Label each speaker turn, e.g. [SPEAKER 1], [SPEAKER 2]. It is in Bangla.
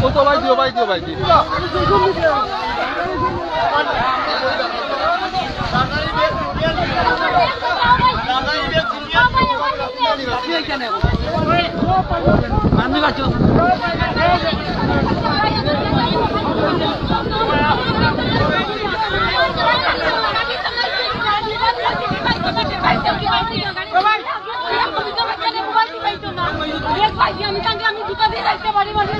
[SPEAKER 1] ও তো ভাই দিও ভাই দিও ভাই দিও। আমি বাঁচো আমি তাকে বাড়ি বাড়ি